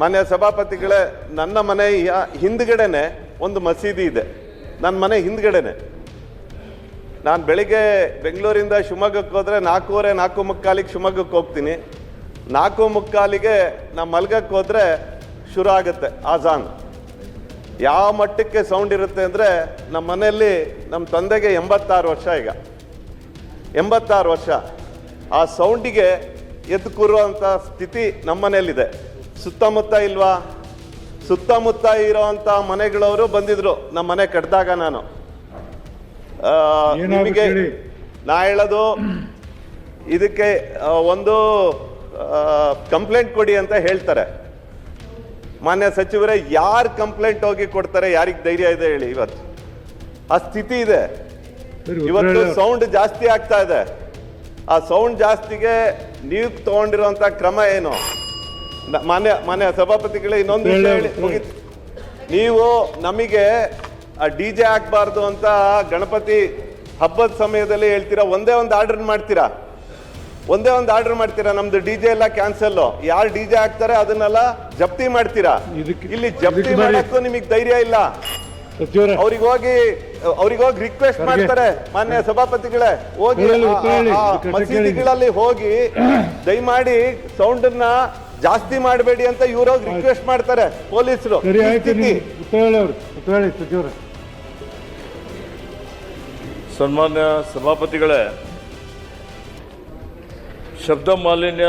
ಮಾನ್ಯ ಸಭಾಪತಿಗಳೇ, ನನ್ನ ಮನೆಯ ಹಿಂದ್ಗಡೆನೆ ಒಂದು ಮಸೀದಿ ಇದೆ. ನನ್ನ ಮನೆ ಹಿಂದ್ಗಡೆನೆ. ನಾನು ಬೆಳಿಗ್ಗೆ ಬೆಂಗಳೂರಿಂದ ಶಿವಮೊಗ್ಗಕ್ಕೆ ಹೋದರೆ ನಾಲ್ಕೂವರೆ, ನಾಲ್ಕು ಮುಕ್ಕಾಲಿಗೆ ಶಿವಮೊಗ್ಗಕ್ಕೆ ಹೋಗ್ತೀನಿ. ನಾಲ್ಕು ಮುಕ್ಕಾಲಿಗೆ ನಾನು ಮಲ್ಗಕ್ಕೆ ಹೋದರೆ ಶುರು ಆಗುತ್ತೆ, ಆಜಾನ್. ಯಾವ ಮಟ್ಟಕ್ಕೆ ಸೌಂಡ್ ಇರುತ್ತೆ ಅಂದರೆ ನಮ್ಮ ಮನೆಯಲ್ಲಿ ನಮ್ಮ ತಂದೆಗೆ ಎಂಬತ್ತಾರು ವರ್ಷ ಈಗ. ಎಂಬತ್ತಾರು ವರ್ಷ. ಆ ಸೌಂಡಿಗೆ ಎದ್ದು ಕೂರುವಂಥ ಸ್ಥಿತಿ ನಮ್ಮ ಮನೆಯಲ್ಲಿದೆ. ಸುತ್ತಮುತ್ತ ಇಲ್ವಾ? ಸುತ್ತಮುತ್ತ ಇರೋವಂಥ ಮನೆಗಳವರು ಬಂದಿದ್ರು. ನಮ್ಮ ಮನೆ ಕಟ್ಟಿದಾಗ ನಾನು. ನಿಮಗೆ? ನಾ ಹೇಳೋದು ಇದಕ್ಕೆ ಒಂದು ಕಂಪ್ಲೇಂಟ್ ಕೊಡಿ ಅಂತ ಹೇಳ್ತಾರೆ. ಮಾನ್ಯ ಸಚಿವರೇ ಯಾರು ಕಂಪ್ಲೇಂಟ್ ಹೋಗಿ ಕೊಡ್ತಾರೆ ಯಾರಿಗೆ ಧೈರ್ಯ ಇದೆ ಹೇಳಿ ಇವತ್ತು. ಆ ಸ್ಥಿತಿ ಇದೆ. ಇವತ್ತು ಸೌಂಡ್ ಜಾಸ್ತಿ ಆಗ್ತಾ ಇದೆ. ಆ ಸೌಂಡ್ ಜಾಸ್ತಿಗೆ ನೀವು ತಗೊಂಡಿರುವಂತ ಕ್ರಮ ಏನು? ಮಾನ್ಯ ಮಾನ್ಯ ಸಭಾಪತಿಗಳೇ ಇನ್ನೊಂದು ವಿಷಯ ಹೇಳಿ ಮುಗಿತು. ನೀವು ನಮಗೆ ಡಿ ಜೆ ಹಾಕ್ಬಾರ್ದು ಅಂತ ಗಣಪತಿ ಹಬ್ಬದ ಸಮಯದಲ್ಲಿ ಹೇಳ್ತೀರಾ? ಒಂದೇ ಒಂದು ಆರ್ಡರ್ ಮಾಡ್ತೀರಾ? ಒಂದೇ ಒಂದು ಆರ್ಡರ್ ಮಾಡ್ತೀರಾ? ನಮ್ದು ಡಿ ಜೆ ಎಲ್ಲ ಕ್ಯಾನ್ಸಲ್ ಯಾರು ಡಿ ಜೆ ಹಾಕ್ತಾರೆ ಅದನ್ನೆಲ್ಲ ಜಪ್ತಿ ಮಾಡ್ತೀರಾ? ಇಲ್ಲಿ ಜಪ್ತಿ ಮಾಡಕ್ಕೂ ನಿಮಗೆ ಧೈರ್ಯ ಇಲ್ಲ. ಅವ್ರಿಗೆ ಹೋಗಿ ಅವ್ರಿಗೆ ಹೋಗಿ ರಿಕ್ವೆಸ್ಟ್ ಮಾಡ್ತಾರೆ. ಮಾನ್ಯ ಸಭಾಪತಿಗಳೇ ಹೋಗಿ ಮಸೀದಿಗಳಲ್ಲಿ ಹೋಗಿ ದಯಮಾಡಿ ಸೌಂಡನ್ನ ಜಾಸ್ತಿ ಮಾಡಬೇಡಿ ಅಂತ ಇವ್ರ ರಿಕ್ವೆಸ್ಟ್ ಮಾಡ್ತಾರೆ ಪೊಲೀಸರು. ಸನ್ಮಾನ್ಯ ಸಭಾಪತಿಗಳೇ ಶಬ್ದ ಮಾಲಿನ್ಯ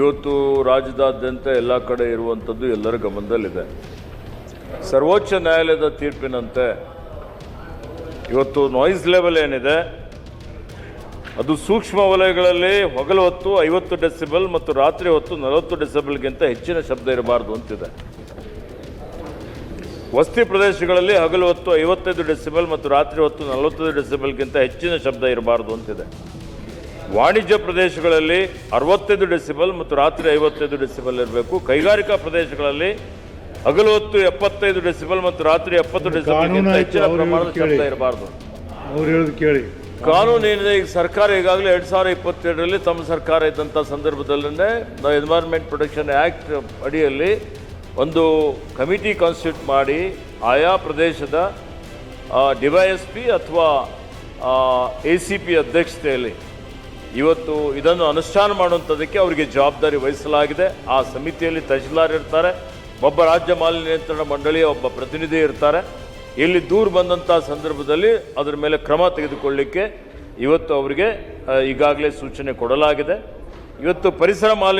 ಇವತ್ತು ರಾಜ್ಯದಾದ್ಯಂತ ಎಲ್ಲ ಕಡೆ ಇರುವಂಥದ್ದು ಎಲ್ಲರ ಗಮನದಲ್ಲಿದೆ. ಸರ್ವೋಚ್ಚ ನ್ಯಾಯಾಲಯದ ತೀರ್ಪಿನಂತೆ ಇವತ್ತು ನಾಯ್ಸ್ ಲೆವೆಲ್ ಏನಿದೆ ಅದು ಸೂಕ್ಷ್ಮ ವಲಯಗಳಲ್ಲಿ ಹೊಗಲು ಹೊತ್ತು ಐವತ್ತು ಡೆಸಿಬಲ್ ಮತ್ತು ರಾತ್ರಿ ಹೊತ್ತು ನಲವತ್ತು ಡೆಸಿಬಲ್ಗಿಂತ ಹೆಚ್ಚಿನ ಶಬ್ದ ಇರಬಾರ್ದು ಅಂತಿದೆ. ವಸ್ತಿ ಪ್ರದೇಶಗಳಲ್ಲಿ ಹಗಲು ಹೊತ್ತು ಐವತ್ತೈದು ಡೆಸಿಬಲ್ ಮತ್ತು ರಾತ್ರಿ ಹೊತ್ತು ನಲವತ್ತೈದು ಡೆಸಿಬಲ್ಗಿಂತ ಹೆಚ್ಚಿನ ಶಬ್ದ ಇರಬಾರದು ಅಂತಿದೆ. ವಾಣಿಜ್ಯ ಪ್ರದೇಶಗಳಲ್ಲಿ ಅರವತ್ತೈದು ಡೆಸಿಬಲ್ ಮತ್ತು ರಾತ್ರಿ ಐವತ್ತೈದು ಡೆಸಿಬಲ್ ಇರಬೇಕು. ಕೈಗಾರಿಕಾ ಪ್ರದೇಶಗಳಲ್ಲಿ ಹಗಲು ಹೊತ್ತು ಎಪ್ಪತ್ತೈದು ಡೆಸಿಬಲ್ ಮತ್ತು ರಾತ್ರಿ ಎಪ್ಪತ್ತು ಡೆಸಿಬಲ್ಗಿಂತ ಹೆಚ್ಚಿನ ಪ್ರಮಾಣದ ಶಬ್ದ ಇರಬಾರ್ದು. ಅವ್ರು ಹೇಳೋದು ಕೇಳಿ. ಕಾನೂನು ಏನಿದೆ ಈಗ ಸರ್ಕಾರ ಈಗಾಗಲೇ ಎರಡು ಸಾವಿರ ಇಪ್ಪತ್ತೆರಡರಲ್ಲಿ ತಮ್ಮ ಸರ್ಕಾರ ಇದ್ದಂಥ ಸಂದರ್ಭದಲ್ಲೇ ದ ಎನ್ವೈರ್ಮೆಂಟ್ ಪ್ರೊಟೆಕ್ಷನ್ ಆ್ಯಕ್ಟ್ ಅಡಿಯಲ್ಲಿ ಒಂದು ಕಮಿಟಿ ಕಾನ್ಸ್ಟಿಟ್ಯೂಟ್ ಮಾಡಿ ಆಯಾ ಪ್ರದೇಶದ ಡಿವೈಎಸ್ ಪಿ ಅಥವಾ ಎ ಸಿ ಪಿ ಅಧ್ಯಕ್ಷತೆಯಲ್ಲಿ ಇವತ್ತು ಇದನ್ನು ಅನುಷ್ಠಾನ ಮಾಡುವಂಥದ್ದಕ್ಕೆ ಅವರಿಗೆ ಜವಾಬ್ದಾರಿ ವಹಿಸಲಾಗಿದೆ. ಆ ಸಮಿತಿಯಲ್ಲಿ ತಹಶೀಲ್ದಾರ್ ಇರ್ತಾರೆ, ಒಬ್ಬ ರಾಜ್ಯ ಮಾಲಿನ್ಯ ನಿಯಂತ್ರಣ ಮಂಡಳಿಯ ಒಬ್ಬ ಪ್ರತಿನಿಧಿ ಇರ್ತಾರೆ. ಇಲ್ಲಿ ದೂರು ಬಂದಂಥ ಸಂದರ್ಭದಲ್ಲಿ ಅದರ ಮೇಲೆ ಕ್ರಮ ತೆಗೆದುಕೊಳ್ಳಿಕ್ಕೆ ಇವತ್ತು ಅವರಿಗೆ ಈಗಾಗಲೇ ಸೂಚನೆ ಕೊಡಲಾಗಿದೆ. ಇವತ್ತು ಪರಿಸರ ಮಾಲಿನ್ಯ